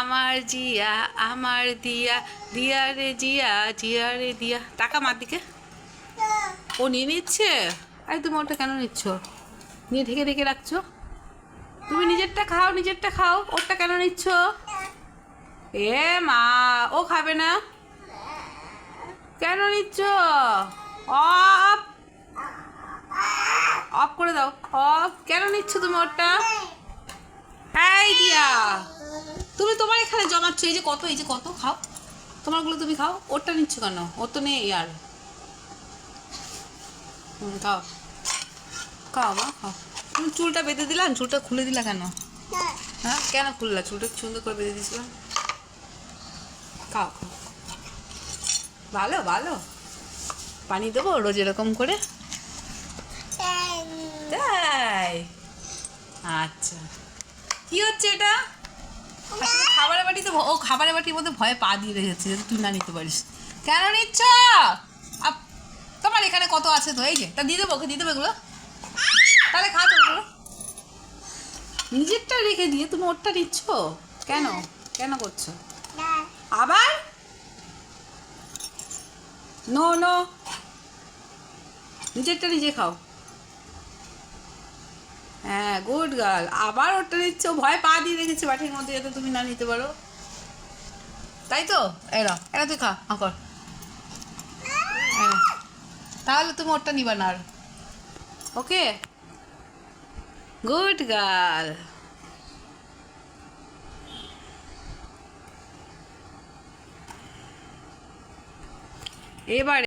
আমার জিয়া, আমার দিয়া দিয়া রে জিয়া জিয়া রে দিয়া। টাকা মার দিকে। ও নিয়ে নিচ্ছে? আরে তুমি ওটা কেন নিচ্ছ? নিয়ে ঢেকে ঢেকে রাখছো? তুমি নিজেরটা খাও নিজেরটা খাও। ওরটা কেন নিচ্ছ? এ মা, ও খাবে না? কেন নিচ্ছ? অফ। অফ করে দাও। অফ। কেন নিচ্ছ তুমি ওরটা? তুমি তোমার এখানে জমাচ্ছ এই যে কত এই যে কত খাও। তোমারগুলো তুমি খাও ওরটা নিচ্ছ কেন? ওর তো নেই আর। খাও। খাও মা খাও। তুমি চুলটা বেঁধে দিলাম চুলটা খুলে দিলা কেন? হ্যাঁ কেন খুললা? চুলটা সুন্দর করে বেঁধে দিয়েছিলাম। খাও খাও। ভালো ভালো। পানি দেবো রোজ এরকম করে? তাই? আচ্ছা। কি হচ্ছে এটা? খাবারের বাটিতে ও খাবারের বাটির মধ্যে ভয়ে পা দিয়ে রেখেছে যাতে তুই না নিতে পারিস। কেন নিচ্ছ? তোমার এখানে কত আছে তো? এই যে, তা দিয়ে দেবো ওকে, দিয়ে দেবো এগুলো। তাহলে খা তো নিজেরটা রেখে দিয়ে তুমি ওরটা নিচ্ছ? কেন? কেন করছ? আবার? নো নো নিজেরটা নিজে খাও। হ্যাঁ গুড গার্ল আবার ওটা নিচ্ছ? ভয় পা দিয়ে রেখেছে বাটির মধ্যে যাতে তুমি না নিতে পারো। তাই তো? এরা এরা তুই খা হ্যাঁ। তাহলে তুমি ওরটা নিবা না আর। ওকে? গুড গার্ল এবারে